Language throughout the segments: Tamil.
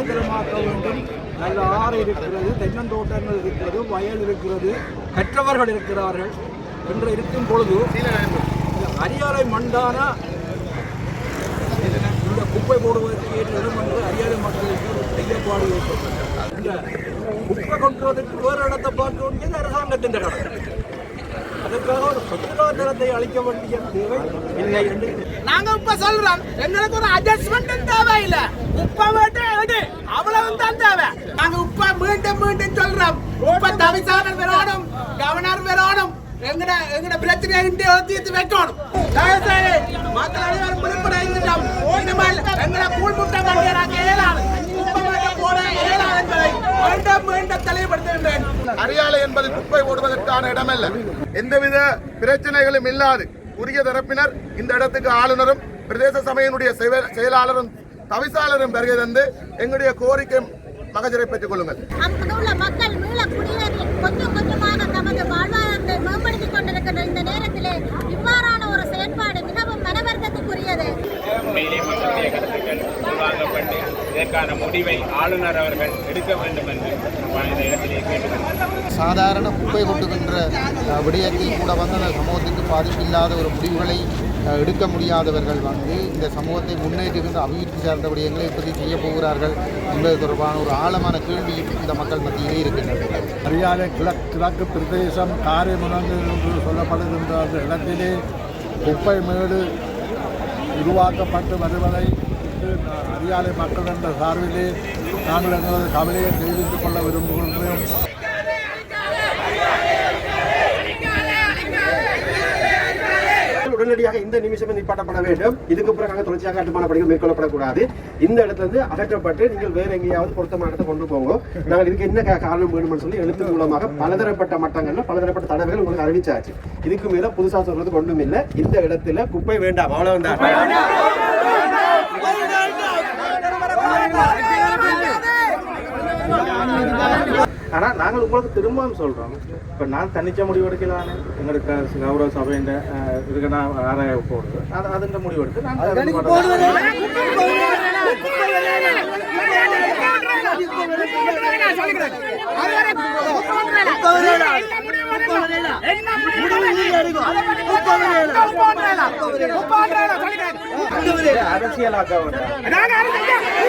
சுகாதாரமாக்க வேண்டும். நல்ல ஆறு இருக்கிறது தென்னந்தோட்டங்கள் இருக்கிறது வயல் இருக்கிறது கற்றவர்கள் இருக்கிறார்கள். என்று இருக்கும் பொழுது அரியாலை மண்டான இந்த குப்பை போடுவதற்கு ஏற்ற இடம் என்று அரியாலை மக்களுக்கு ஒரு ஐயப்பாடு ஏற்பட்டது குப்பை கொண்டுவதற்கு வேறு இடத்தை பார்க்க வேண்டியது அரசாங்கத்தின் கடமை. அதற்காக ஒரு சுற்றுலாத்தலத்தை அளிக்க வேண்டிய தேவை இல்லை என்று நாங்க இப்ப சொல்றோம் எங்களுக்கு ஒரு அட்ஜஸ்ட்மெண்ட் தேவையில்ல. உப்ப மட்டும் எடு அவ்வளவு தேவை. நாங்க உப்ப மீண்டும் மீண்டும் சொல்றோம். உப்ப தவிசாளர் வரணும் கவர்னர் வரணும் எங்கட எங்கட பிரச்சனை தீர்த்து வைக்கணும். தயவு மக்கள் அனைவரும் அரியாலை என்பது குப்பை போடுவதற்கான இடமல்ல. எந்தவித பிரச்சனைகளும் இல்லாது. உரிய தரப்பினர் இந்த இடத்துக்கு ஆளுநரும் பிரதேச சபையினுடைய செயலாளரும் தவிசாளரும் வருகை தந்து எங்களுடைய கோரிக்கை மகஜரை பெற்றுக் கொள்ளுங்கள். அங்குள்ள மக்கள் மீள குடியேறி கொஞ்சம் கொஞ்சமாக தமது வாழ்வாதாரத்தை மேம்படுத்திக் கொண்டிருக்கின்ற இந்த நேரத்திலே இவ்வாறான ஒரு செயற்பாடு மிகவும் மனவர்த்தத்துக்குரியது. இதற்கான முடிவை ஆளுநர் அவர்கள் எடுக்க வேண்டும் என்று இந்த இடத்திலே சாதாரண குப்பை கொட்டுகின்ற விடயத்தில் கூட வந்து அந்த சமூகத்திற்கு பாதிப்பில்லாத ஒரு முடிவுகளை எடுக்க முடியாதவர்கள் வந்து இந்த சமூகத்தை முன்னேற்றுகின்ற அபிவிருத்தி சார்ந்த விடயங்களை எப்படி செய்ய போகிறார்கள் என்பது தொடர்பான ஒரு ஆழமான கேள்வி இந்த மக்கள் மத்தியிலே இருக்கின்றது அரியாலை கிழக்கு கிழக்கு பிரதேசம் காரைமுனங்கு என்று சொல்லப்படுகின்ற அந்த இடத்திலே குப்பை மேடு உருவாக்கப்பட்டு வருவதை இன்று நா- அரியாலை மக்கள் என்ற சார்பிலே நாங்கள் எங்களது கவலையை தெரிவித்துக் கொள்ள விரும்புகின்றோம். உடனடியாக இந்த நிமிஷமே நிப்பாட்டப்பட வேண்டும். இதுக்கு பிறகு தொடர்ச்சியாக கட்டுமான பணிகள் மேற்கொள்ளப்படக்கூடாது. இந்த இடத்துல இருந்து அகற்றப்பட்டு நீங்கள் வேற எங்கேயாவது பொருத்தமான இடத்தை கொண்டு போங்க. நாங்கள் இதுக்கு என்ன காரணம் வேணும்னு சொல்லி எழுத்து மூலமாக பலதரப்பட்ட மட்டங்கள்ல பலதரப்பட்ட தடவைகள் உங்களுக்கு அறிவிச்சாச்சு. இதுக்கு மேல புதுசாக சொல்றது ஒன்றும் இல்லை. இந்த இடத்துல குப்பை வேண்டாம் அவ்வளவுதான். ஆனா நாங்கள் உங்களுக்கு திரும்பவும் சொல்றோம். இப்ப நான் தனிச்ச முடிவு எடுக்கலான்னு எங்களுக்கு கௌரவ சபையின் இதுக்கு நான் ஆராய போடுது அது அதுன்ற முடிவு எடுத்து நான் அரசியலாக்க வேண்டாம்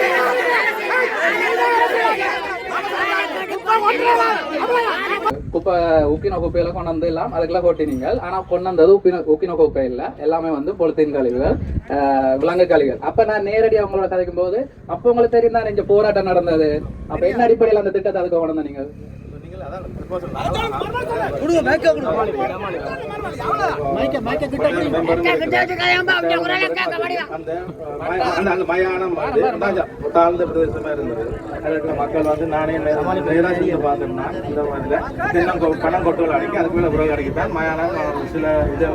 குப்பை உக்கின குப்பையில கொண்டு வந்து எல்லாம் அதுக்கெல்லாம் கொட்டினீங்க ஆனா கொண்டு வந்தது உப்பின உக்கின குப்பை இல்ல. எல்லாமே வந்து பொலித்தீன் கழிவுகள் ஆஹ் விலங்கு கழிவுகள். அப்ப நான் நேரடியாக உங்களோட கதைக்கும் போது அப்ப உங்களுக்கு தெரியும் தான் இங்க போராட்டம் நடந்தது? அப்ப என்ன அடிப்படையில் அந்த திட்டத்தை அதுக்கு கொண்டு வந்தீங்க? அந்த மய- அந்த அந்த மயானம் வந்து கொஞ்சம் தாழ்ந்த பிரதேசமா இருந்தது. அதுல மக்கள் வந்து நானே நேராக செய்ய பார்த்தோம்னா இந்த மாதிரி கொ- பணம் கொட்டுகள் அடிக்கி அதுக்கு மேல உறவு அடிக்கத்தான் மயானம் சில இது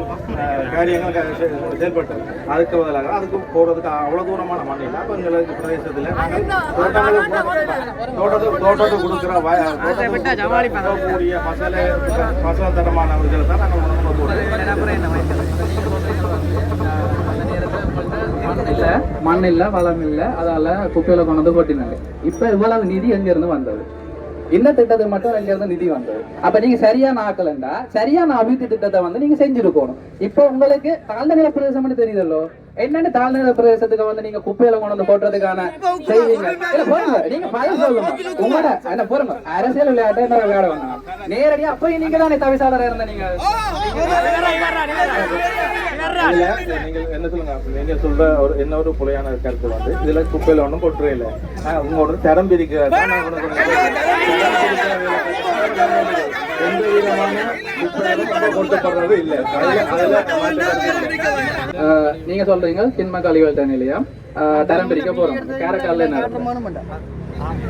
காரியங்கள் செயல்பட்டது அதுக்கு பதிலாக அதுக்கு போறதுக்கு அவ்வளவு தூரமான மண் இல்லை அப்ப எங்களுக்கு பிரதேசத்துல நாங்கள் தோட்டங்களுக்கு தோட்டத்துக்கு தோட்டத்துக்கு கொடுக்குற வய- தோட்டத்துக்கு போகக்கூடிய மசாலை மசாலா தரமானவர்களை தான் நாங்கள் உணவு போடுறோம். மண் இல்ல மண் இல்ல வளம் இல்ல அதால குப்பையில கொண்டு வந்து கொட்டினாங்க. இப்ப இவ்வளவு நிதி எங்க இருந்து வந்தது? இந்த திட்டத்துக்கு மட்டும் எங்க இருந்து நிதி வந்தது? அப்ப நீங்க சரியான ஆக்கலண்டா சரியான அபிவிருத்தி திட்டத்தை வந்து நீங்க செஞ்சிருக்கணும். இப்ப உங்களுக்கு தாழ்ந்த நில பிரதேசம்னு தெரியுதல்லோ? என்னன்னு தாழ்ந்த நில பிரதேசத்துக்கு வந்து நீங்க குப்பையில கொண்டு வந்து போட்டுறதுக்கான செய்வீங்க. இல்ல போடுங்க. நீங்க பதில் சொல்லுங்க. உங்களோட என்ன போருங்க அரசியல் விளையாட்டு என்ன விளையாட வேணாம்? நேரடியா அப்பயும் நீங்க தானே தவிசாளராக இருந்த நீங்க? என்ன சொல்லுங்க? நீங்க சொல்ற ஒரு என்ன ஒரு புலையான கருத்து வந்து இதுல குப்பையில ஒண்ணும் கொட்டுறே இல்ல. ஆஹ் உங்களோட தரம் பிரிக்கிறது எந்த விதமான இல்ல. நீங்க சொல்றீங்க சின்ம கழிவுகள் தண்ணிலையா தரம் பிரிக்க போறோம். கேரக்கால என்ன?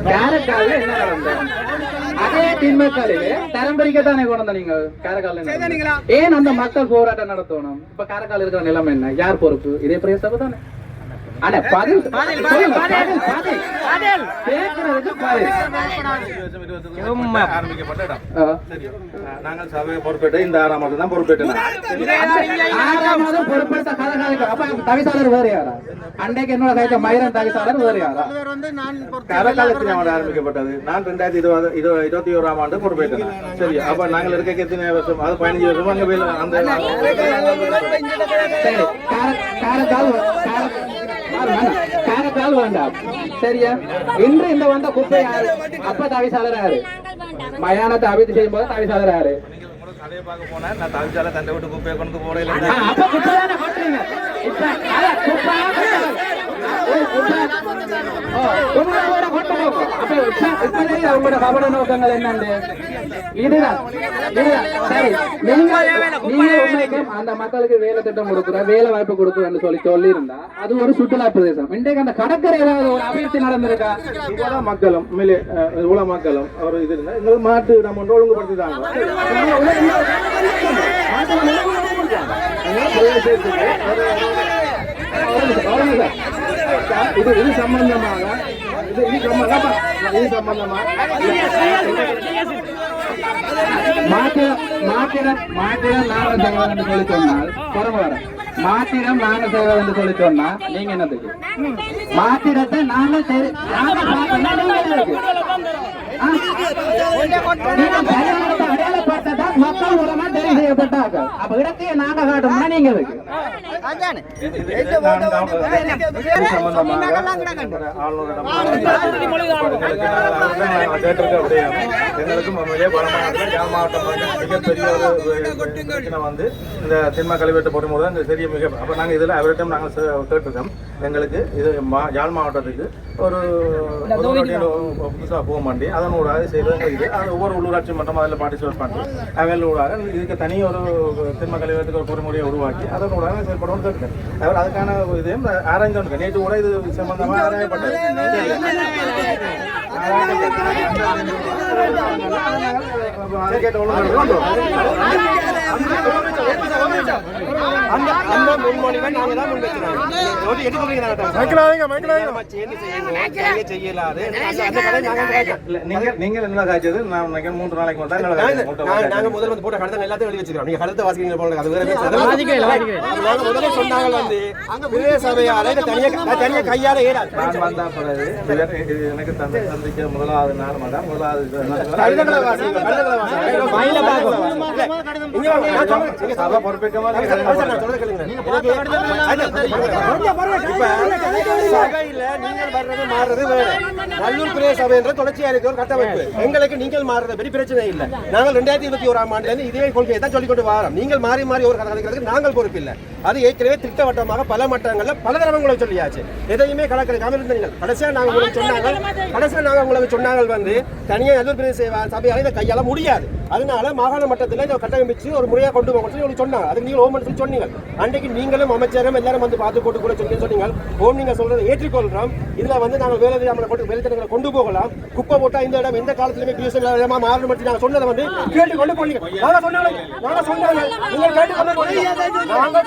கேரக்கால என்ன நடந்தது அதே திண்ம கழிவு தரம் பிரிக்க தானே கொண்டு நீங்க கேரக்கால? ஏன் அந்த மக்கள் போராட்டம் நடத்தணும்? இப்ப காரைக்கால் இருக்கிற நிலைமை என்ன? யார் பொறுப்பு? இதே பிரதேச சபை தானே. அட பதில் பதில் பதில் பதில் கேட்கறதுக்கு பதில் ஆரம்பிக்கப்பட்ட இடம். சரி நாங்கள் சபையை பொறுப்பேற்று இந்த ஆறாம் மாதம் தான் பொறுப்பேற்றோம் ஆறாம் மாதம் பொறுப்பேற்ற கதை கதைக்கு அப்ப தவிசாளர் வேற யாரா? அன்றைக்கு என்னோட கைத்த மயிரன் தவிசாளர் வேற யாரா? கரகாலத்தில் அவன் ஆரம்பிக்கப்பட்டது. நான் ரெண்டாயிரத்தி இருபது இரு- இருபத்தி ஓராம் ஆண்டு பொறுப்பேற்றேன் சரி அப்ப நாங்கள் இருக்க எத்தனை வருஷம்? அது பதினஞ்சு வருஷம் அங்க வேலை அந்த சரி. கார- காரக்கால் காரத்தால் வேண்டாம். சரியா இன்று இந்த வந்த குப்பை யாரு அப்ப தவிசாளர் யாரு மயானத்தை அபித்து செய்யும் போது தவிசாளர் யாரு கதையை கபட நோக்கங்கள் அந்த மக்களுக்கு வேலை திட்டம் கொடுக்குற வேலை வாய்ப்பு கொடுக்குறேன்னு சொல்லி சொல்லி இருந்தா அது ஒரு சுற்றுலா பிரதேசம். இன்றைக்கு அந்த கடற்கரை ஏதாவது ஒரு அபிவிருத்தி நடந்திருக்கா? இவ்வளவு மக்களும் இவ்வளவு மக்களும் ஒரு இது இருந்தா எங்களுக்கு மாட்டு ஒன்று ஒழுங்குபடுத்திட்டாங்க. இது இது சம்பந்தமாக இது இது சம்பந்தமா? இது சம்பந்தமா? மாட்டிடம் மாட்டிடம் மாட்டிடம் நாங்க செய்வது என்று சொல்லி சொன்னால் புறம்பு வர மாட்டிடம் செய்வது என்று சொல்லி சொன்னா நீங்க என்னதுக்கு மக்கள் மூலமா தெரிவு செய்யப்பட்டாங்க. அப்ப இடத்தையே நாங்க காட்டோம்னா நீங்க எங்களுக்கும் மாவட்டம் வந்து மிகப்பெரிய ஒரு வந்து இந்த சினிமா கழிவெட்டு போடும்போது இந்த பெரிய மிக அப்போ நாங்கள் இதில் அவர்கிட்ட நாங்கள் கேட்டிருக்கோம் எங்களுக்கு இது? மா- யாழ் மாவட்டத்துக்கு ஒரு புதுசாக போக மாட்டேன் அதனோட செய்வது அது ஒவ்வொரு உள்ளூராட்சி மன்றம் அதில் பார்ட்டிசிபேட் பண்ணி அவங்களோட இதுக்கு தனி ஒரு திண்ம கழிவெட்டுக்கு ஒரு பொறுமுறையை உருவாக்கி அதனோட செயல்படணும்னு கேட்டுருக்கேன் அவர் அதுக்கான இதையும் ஆராய்ஞ்சு நேற்று கூட இது சம்பந்தமாக ஆராயப்பட்டது கேட்ட அந்த அந்த முன்மொழிவை நாங்க தான் செய்யலாது. நீங்கள் என்ன காய்ச்சது? நான் மூன்று நாளைக்கு மட்டும் நாங்க- முதல்ல வந்து போட்ட கழுத்தை எல்லாத்தையும் எழுதி வச்சிருக்கோம் நீங்க கழுத்தை வாசிக்கிறீங்க போல? அது வேற முதல்ல சொன்னாங்க வந்து பிரதேச சபையால தனியா தனியா கையால ஏறாது. நான் வந்தா பிறகு இவர் இது எனக்கு தந்தை சந்திக்க முதலாவது நாள் சபை பொறுப்பேற்காம சபையில நீங்கள் வர்றது மாறுறது. நல்லூர் பிரதேச சபை என்ற தொடர்ச்சியா இருக்க ஒரு கட்டமைப்பு. எங்களுக்கு நீங்கள் மாறுறது பற்றி பிரச்சனை இல்லை. நாங்கள் ரெண்டாயிரத்தி இருபத்தி ஓராம் ஆண்டுல இருந்து இதே கொள்கையை தான் சொல்லிக் கொண்டு வரோம். நீங்கள் மாறி மாறி ஒரு கதை கலைக்கிறதுக்கு நாங்கள் பொறுப்பில்லை அது ஏற்கனவே திட்டவட்டமாக பல மட்டங்கள்ல பல தடவை உங்களுக்கு சொல்லியாச்சு. எதையுமே கலக்கலைக்காம இருந்தீங்க கடைசியா நாங்க உங்களுக்கு சொன்னாங்க. கடைசியா நாங்க உங்களுக்கு சொன்னாங்க வந்து தனியா நல்லூர் பிரதேச சபை- சபையால இதை முடியாது. அதனால மாகாண மட்டத்தில் இதை கட்டமைச்சு ஒரு முறையா கொண்டு போக சொல்லி சொன்னாங்க. அதுக்கு நீங்க ஓமன் சொல்லி சொன்னீங்க. அன்றைக்கு நீங்களும் அமைச்சரும் எல்லாரும் வந்து பார்த்து போட்டு கூட சொல்லி சொன்னீங்க. ஓம் நீங்க சொல்றதை ஏற்றுக்கொள்றோம். இதுல வந்து நாங்கள் வேலை நம்மளை கொண்டு வேலைத்தனங்களை கொண்டு போகலாம். குப்பை போட்டா இந்த இடம் எந்த காலத்திலுமே பிஎஸ்எல் இடமா மாறணும் பற்றி நாங்கள் சொன்னதை வந்து கேட்டு கொண்டு போனீங்க. நாங்க சொன்னாங்க. நாங்க சொன்னாங்க. நீங்க கேட்டு கொண்டு போனீங்க. நாங்க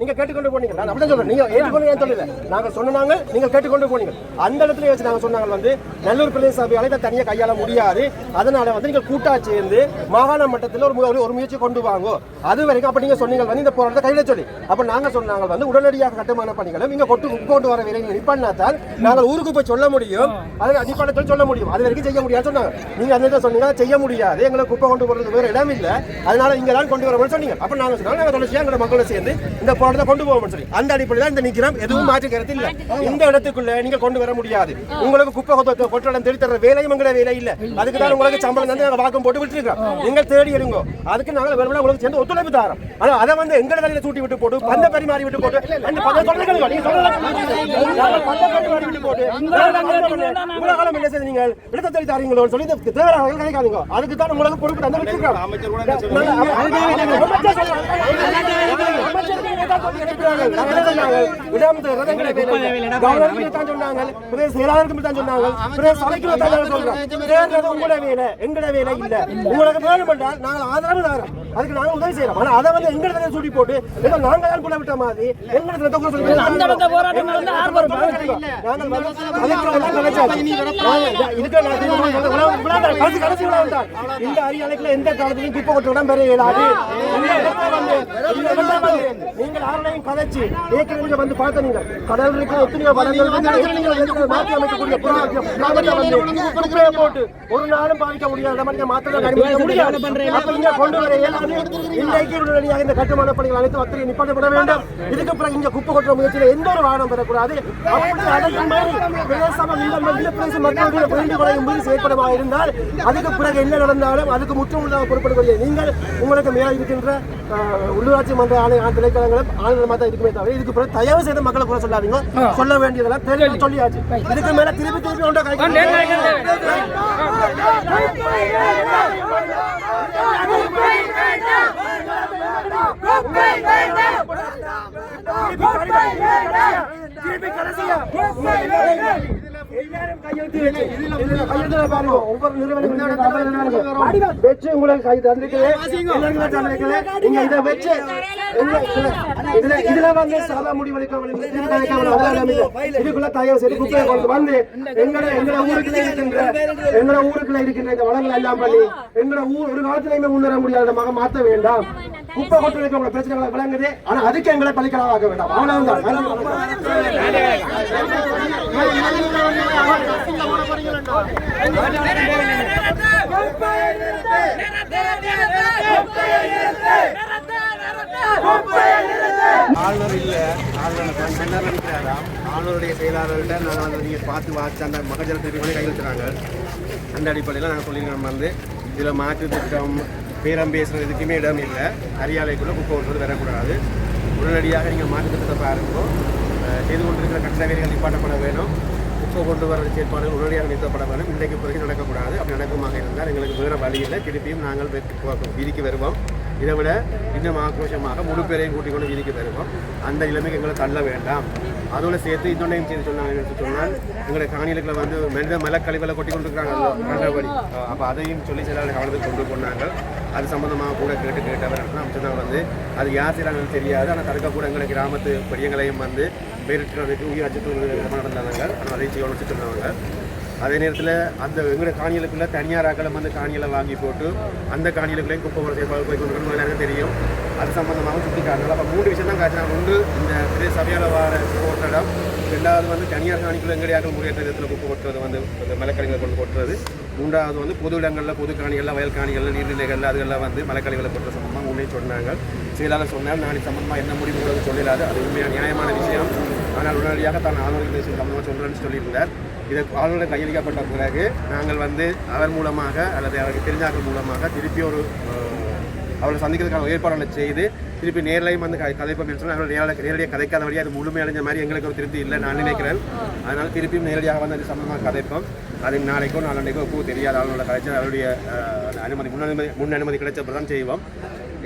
நீங்க கேட்டு கொண்டு போனீங்க. நாங்க கமிஷன்ல போனாங்க. நான் அப்படிதான் சொல்றேன் நீங்க ஏற்றுக்கொண்டு ஏன் சொல்லல. நாங்க சொன்னாங்க. நீங்க கேட்டு கொண்டு போனீங்க. அந்த இடத்துல வச்சு நாங்க சொன்னாங்க வந்து நல்லூர் பிரதேச சபையால இதை தனியா கையாள முடியாது. அதனால வந்து நீங்க கூட்டா சேர்ந்து மாகாண மட்டத்தில் ஒரு ஒரு- முயற்சி கொண்டு வாங்கோ. அது வரைக்கும் அப்போ நீங்கள் சொன்னீங்க வந்து இந்த போராட்டத்தை கையில சொல்லி. அப்போ நாங்கள் சொன்னாங்க வந்து உடனடியாக கட்டுமான பணிகளும் இங்கே கொட்டு கொண்டு வர வேலை நிப்பாட்டினாத்தான் நாங்கள் ஊருக்கு போய் சொல்ல முடியும். அது நிப்பாட்ட சொல்ல முடியும். அது வரைக்கும் செய்ய முடியாது சொன்னாங்க. நீங்கள் அந்த இடத்துல சொன்னீங்க செய்ய முடியாது. எங்களை குப்பை கொண்டு போகிறதுக்கு வேற இடம் இல்லை. அதனால இங்கே தான் கொண்டு வரணும்னு சொன்னீங்க. அப்போ நாங்கள் சொன்னாங்க நாங்கள் தொடர்ச்சியாக எங்களோட மக்களை சேர்ந்து இந்த போராட்டத்தை கொண்டு போவோம்னு சொல்லி. அந்த அடிப்படையில் தான் இந்த நிக்கிறோம். எதுவும் மாற்று கருத்து இந்த இடத்துக்குள்ள நீங்க கொண்டு வர முடியாது. உங்களுக்கு குப்பை கொத்த கொட்டடம் தெளித்தர வேலையும் எங்களோட வேலை இல்லை. அதுக்கு தான் உங்களுக்கு சம்பளம் தந்து நாங்கள் வாக்கம் போட்டு விட்டுருக்கோம் நீங்கள் தேடி இருங்க அதுக்கு நாங்க வேணும்னா உங்களுக்கு சேர்ந்து ஒத்துழைப்பு தரோம். ஆனா அதை வந்து எங்களோட வேலையில தூட்டி விட்டு போட்டு பந்த பரிமாறி விட்டு போட்டு அந்த பந்த. நீங்க சொல்லலாம் பந்த பரிமாறி விட்டு போட்டு இவ்வளவு காலம் என்ன செய்து நீங்கள் இடத்தை தேடி தாரீங்களோன்னு சொல்லி தேவையாக கிடைக்காதீங்க அதுக்கு தான் உங்களுக்கு பொறுப்பு தந்து விட்டுருக்கோம் அமைச்சர் சொன்னாங்க? இல்லை. உங்களுக்கு வேணும் என்றால் நாங்கள் ஆதரவு தரோம். அதுக்கு நாங்க உதவி செய்யறோம். ஆனா அதை வந்து எங்க இடத்துல சூட்டி போட்டு ஏதோ நாங்க தான் கூட விட்ட மாதிரி எங்க இடத்துல தொகுதி சொல்லி அந்த இடத்துல போராட்டம் வந்து ஆர்ப்பாட்டம் நாங்கள் கடைசி கடைசி. இந்த அரியணைக்குள்ள எந்த காலத்திலையும் குப்பை கொட்ட பெற இயலாது நீங்கள் ஆறுலையும் கதைச்சு ஏற்கனவே வந்து பார்த்த நீங்க கடல் இருக்கிற எத்தனையோ வளங்கள் நீங்கள் மாற்றி அமைக்கக்கூடிய போட்டு ஒரு நாளும் பாதிக்க முடியாத மாதிரி மாத்திரம் இங்க கொண்டு வர இன்றைக்கு உடனடியாக இந்த கட்டுமான பணிகள் அனைத்து மக்களையும் நிப்பாட்டப்பட வேண்டும். இதுக்கு பிறகு இங்க குப்பை கொட்டுற முயற்சியில் எந்த ஒரு வாகனம் பெறக்கூடாது. அப்படி அதற்கு மாதிரி பிரதேசம் இந்த பிரதேச மக்களுடைய செயற்படமாக இருந்தால் அதுக்கு பிறகு என்ன நடந்தாலும் அதுக்கு முற்றுமுழுதாக பொறுப்பெடுக்கக்கூடிய நீங்கள் உங்களுக்கு மேலே இருக்கின்ற உள்ளூராட்சி மன்ற ஆணை திணைக்களங்களும் ஆளுநர் தான் இருக்குமே தவிர இதுக்கு பிறகு தயவு செய்து மக்களை கூட சொல்லாதீங்க. சொல்ல வேண்டியதெல்லாம் தெளிவாக சொல்லியாச்சு. இதுக்கு மேல திருப்பி திருப்பி ஒன்றை திருப்பி கடைசியா எல்லாரும் கையெழுத்து வச்சு இதுல கையெழுத்துல பாருங்க ஒவ்வொரு நிறுவனம் வச்சு உங்களுக்கு கை தந்திருக்கிறேன் எல்லாருக்கும் தந்திருக்கிறேன் நீங்க இதை வச்சு இதுல இதுல வந்து சாதா முடிவெடுக்க இதுக்குள்ள தயவு செய்து குப்பையை கொண்டு வந்து எங்கட எங்கட ஊருக்குள்ள இருக்கின்ற எங்கட ஊருக்குள்ள இருக்கின்ற இந்த வளங்களை எல்லாம் பண்ணி எங்கட ஊர் ஒரு காலத்திலையுமே முன்னேற முடியாத மக மாற்ற வேண்டாம். குப்பை கொண்டு வைக்க பிரச்சனைகளை விளங்குது. ஆனா அதுக்கு எங்களை பலிக்கலாக வேண்டாம். அவ்வளவுதான். ஆளுநர் இல்லை. ஆளுநர் தான் நினைக்கிறாராம் ஆளுநருடைய செயலாளர்கிட்ட நாங்கள் வந்து நீங்கள் பார்த்து வாச்சு அந்த மகஜல் திருப்பி கையெழுத்துறாங்க அந்த அடிப்படையில் நாங்கள் சொல்லியிருக்கோம் வந்து இதில் மாற்று திட்டம் பேரம் பேசுறது எதுக்குமே இடம் இல்லை. அரியாலைக்குள்ளே குப்பை ஒன்று வரக்கூடாது. உடனடியாக நீங்கள் மாற்று திட்டத்தை பாருங்க. செய்து கொண்டிருக்கிற கட்டட வேலைகள் நிப்பாட்டப்பட வேணும். குப்பை கொண்டு வர செயற்பாடுகள் உடனடியாக நிறுத்தப்பட வேண்டும். இன்றைக்கு பிறகு நடக்கக்கூடாது. அப்படி நடக்குமாக இருந்தால் எங்களுக்கு வேறு வழியில் திருப்பியும் நாங்கள் வீதிக்கு வருவோம். இதை விட இன்னும் ஆக்ரோஷமாக முழு பேரையும் கூட்டிக் கொண்டு வீதிக்கு வருவோம். அந்த நிலைமைக்கு எங்களை தள்ள வேண்டாம். அதோட சேர்த்து இன்னொன்றையும் செய்து சொன்னாங்க. சொன்னால் எங்களுடைய காணிகளுக்குள்ள வந்து மனித மலக்கழிவுகளை கொட்டி கொண்டிருக்கிறாங்க. கண்டபடி. அப்போ அதையும் சொல்லி சில கவனத்துக்கு கொண்டு போனாங்க அது சம்மந்தமாக கூட கேட்டு கேட்டவர் சொன்னாங்க வந்து அது யார் செய்கிறாங்கன்னு தெரியாது. ஆனால் தடுக்க கூட எங்களுடைய கிராமத்து பெரியங்களையும் வந்து பேரிட்டு உயிர் அச்சுறுத்தல் நடந்தாங்க. ஆனால் அதை கவனிச்சுட்டு சொன்னாங்க அதே நேரத்தில் அந்த எங்களோட காணிகளுக்குள்ளே தனியார் ஆக்களும் வந்து காணிகளை வாங்கி போட்டு அந்த காணிகளுக்குள்ளேயும் குப்பை வர செயல்பாடு போய் கொண்டு எல்லாருக்கும் தெரியும். அது சம்மந்தமாக சுற்றி காரணங்கள் அப்போ மூன்று விஷயம் தான் காய்ச்சினாங்க ஒன்று இந்த பெரிய சபையால் வர ஓட்டடம் ரெண்டாவது வந்து தனியார் காணிக்குள்ள எங்கடியாக முறையற்ற விதத்தில் குப்பை கொட்டுறது வந்து இந்த மலைக்கழிவுகளை கொண்டு கொட்டுறது. மூன்றாவது வந்து பொது இடங்களில் பொது காணிகளில் வயல் காணிகளில் நீர்நிலைகளில் அதுகளில் வந்து மலைக்கழிகளை கொட்டுற சம்பந்தமாக முன்னே சொன்னாங்க. செயலாக சொன்னால் நான் சம்பந்தமாக என்ன முடிவு கூட சொல்லிடாது. அது உண்மையான நியாயமான விஷயம். ஆனால் உடனடியாக தான் ஆளுநர் பேசும் சம்பந்தமாக சொல்கிறேன்னு சொல்லியிருந்தார். இதை ஆளுநர் கையளிக்கப்பட்ட பிறகு நாங்கள் வந்து அவர் மூலமாக அல்லது அவருக்கு தெரிஞ்சாக்கள் மூலமாக திருப்பி ஒரு அஹ், அவரை சந்திக்கிறதுக்கான ஏற்பாடுகளை செய்து திருப்பி நேரிலையும் வந்து கதைப்போம் என்று சொன்னால் அவர்கள் நேரடியாக நேரடியாக கதைக்காத வழியாக அது முழுமையடைஞ்ச மாதிரி எங்களுக்கு ஒரு திருப்தி இல்லை நான் நினைக்கிறேன். அதனால் திருப்பியும் நேரடியாக வந்து அது சம்பந்தமாக கதைப்போம். அது நாளைக்கோ நாளன்னைக்கோ பூ தெரியாத. ஆளுநர் கதைச்சு அவருடைய அனுமதி முன் அனுமதி முன் அனுமதி கிடைச்சப்ப தான் செய்வோம்.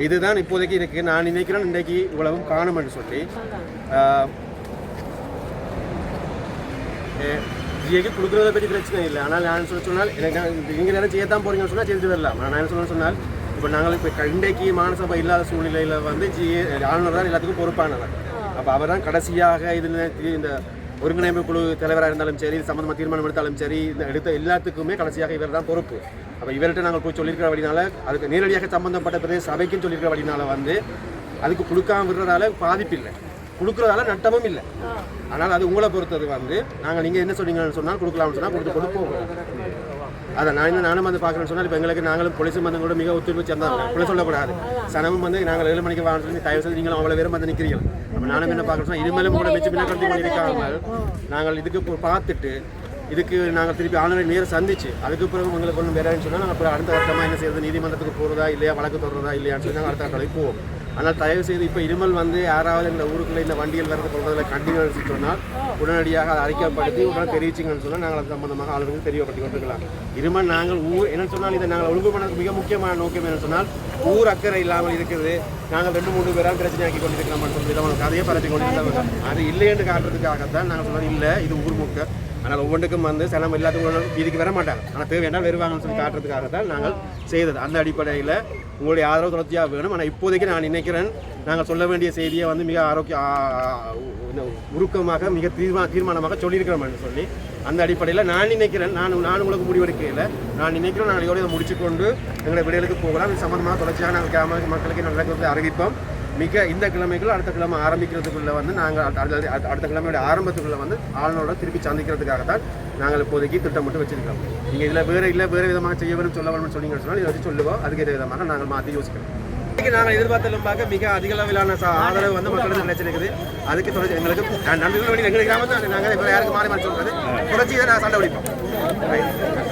இதுதான் இப்போதைக்கு இருக்குது நான் நினைக்கிறேன் இன்றைக்கு இவ்வளவும் காணும் என்று சொல்லி ஜிஏக்கு கொடுக்குறத பற்றி பிரச்சனை இல்லை. ஆனால் நான் சொல்ல சொன்னால் எனக்கு நீங்கள் நேரம் செய்யத்தான் போறீங்கன்னு சொன்னால் செஞ்சு வரலாம் நான் என்ன சொல்ல சொன்னால் இப்போ நாங்கள் இப்போ இன்றைக்கு மானசபை இல்லாத சூழ்நிலையில் வந்து ஜிஏ ஆளுநர் தான் எல்லாத்துக்கும் பொறுப்பானவர். அப்போ அவர் தான் கடைசியாக இதில் இந்த ஒருங்கிணைப்பு குழு தலைவராக இருந்தாலும் சரி சம்பந்தமாக சம்மந்தமாக தீர்மானம் எடுத்தாலும் சரி இந்த எடுத்த எல்லாத்துக்குமே கடைசியாக இவர் தான் பொறுப்பு. அப்போ இவர்கிட்ட நாங்கள் போய் சொல்லியிருக்கிற வழினால அதுக்கு நேரடியாக சம்பந்தப்பட்ட பிரதேச சபைக்குன்னு சொல்லியிருக்கிற வழினால வந்து அதுக்கு கொடுக்காம விடுறதால பாதிப்பு இல்லை கொடுக்குறதால நட்டமும் இல்லை. ஆனால் அது உங்களை பொறுத்தது வந்து நாங்கள் நீங்கள் என்ன சொன்னீங்கன்னு சொன்னால் கொடுக்கலாம்னு சொன்னால் கொடுத்து கொடுப்போம் அதை நான் என்ன நானும் வந்து பார்க்குறேன்னு சொன்னால் இப்போ எங்களுக்கு நாங்களும் போலீஸ் வந்து கூட மிக ஒத்துழைப்பு சேர்ந்தாங்க போல சொல்லக்கூடாது. சனமும் வந்து நாங்கள் ஏழு மணிக்கு வாங்க சொல்லி தயவு செய்து நீங்களும் அவ்வளோ பேரும் வந்து நிற்கிறீங்க நானும் என்ன பார்க்குறோம் இனிமேலும் கூட மிச்சம் பின்ன கருத்து பண்ணியிருக்காங்க நாங்கள் இதுக்கு பார்த்துட்டு இதுக்கு நாங்கள் திருப்பி ஆளுநரை நேரம் சந்திச்சு அதுக்கு பிறகு உங்களுக்கு ஒன்றும் வேறன்னு சொன்னால் நாங்கள் அப்புறம் அடுத்த வருஷமாக என்ன செய்யறது நீதிமன்றத்துக்கு போகிறதா இல்லையா வழக்கு தொடர்றதா இல்லையான்னு சொல்லி நாங்கள் அடுத்த கட்டளை போவோம். ஆனால் தயவு செய்து இப்போ இருமல் வந்து யாராவது இந்த ஊருக்குள்ளே இந்த வண்டியில் வரது கொள்வதில் கண்டினியூ சொன்னால் உடனடியாக அதை அறிக்கைப்படுத்தி உடனே தெரிவிச்சிங்கன்னு சொன்னால் நாங்கள் அது சம்பந்தமாக ஆளுநருக்கு தெரியப்படுத்தி கொண்டிருக்கலாம். இருமல் நாங்கள் ஊர் என்னன்னு சொன்னால் இதை நாங்கள் ஒழுங்கு பண்ணதுக்கு மிக முக்கியமான நோக்கம் என்னென்னு சொன்னால் ஊர் அக்கறை இல்லாமல் இருக்குது நாங்கள் ரெண்டு மூணு பேராக பிரச்சனையாக்கி கொண்டிருக்கிறோம். சொல்லி விதமான கதையை பரப்பி கொண்டிருக்கிறோம்? அது இல்லை என்று காட்டுறதுக்காகத்தான் நாங்கள் சொன்னோம் இல்லை. இது ஊர் முக்க. ஆனால் ஒவ்வொன்றுக்கும் வந்து சிலம் எல்லாத்துக்கும் இதுக்கு வர மாட்டாங்க. ஆனால் தேவை என்ன வருவாங்கன்னு சொல்லி காட்டுறதுக்காக தான் நாங்கள் செய்தது. அந்த அடிப்படையில் உங்களுடைய ஆதரவு தொடர்ச்சியாக வேணும். ஆனால் இப்போதைக்கு நான் நினைக்கிறேன் நாங்கள் சொல்ல வேண்டிய செய்தியை வந்து மிக ஆரோக்கிய உருக்கமாக மிக தீர்மா தீர்மானமாக சொல்லியிருக்கிறோம் என்று சொல்லி அந்த அடிப்படையில் நான் நினைக்கிறேன். நான் நான் உங்களுக்கு முடிவெடுக்கையில் நான் நினைக்கிறேன் நாங்கள் இதோட இதை முடிச்சுக்கொண்டு எங்களை விடைகளுக்கு போகலாம். இது சம்பந்தமாக தொடர்ச்சியாக நாங்கள் கிராம மக்களுக்கு நடக்கிறது அறிவிப்போம். மிக இந்த கிழமைகள் அடுத்த கிழமை ஆரம்பிக்கிறதுக்குள்ள வந்து நாங்கள் அடுத்த- அடுத்த கிழமையோட ஆரம்பத்துக்குள்ள வந்து ஆளுநரோட திருப்பி சந்திக்கிறதுக்காக தான் நாங்கள் இப்போதைக்கு திட்டமிட்டு வச்சிருக்கிறோம். நீங்கள் இதில் வேறு இல்லை வேறு விதமாக செய்ய வேணும் சொல்ல வேணும்னு சொன்னீங்கன்னு சொன்னால் இதை வச்சு சொல்லுவோம் அதுக்கு விதமாக நாங்கள் மாற்றி யோசிக்கிறோம். இன்றைக்கி நாங்கள் பார்க்க மிக அதிக அளவிலான ஆதரவு வந்து மக்களுக்கு கிடைச்சிருக்குது. அதுக்கு தொடர்ச்சி எங்களுக்கு நான் நன்றி எங்களுக்கு கிராமத்தில் நாங்கள் இப்போ யாருக்கு மாறி மாறி சொல்றது. தொடர்ச்சி நான் சண்டை பிடிப்போம்.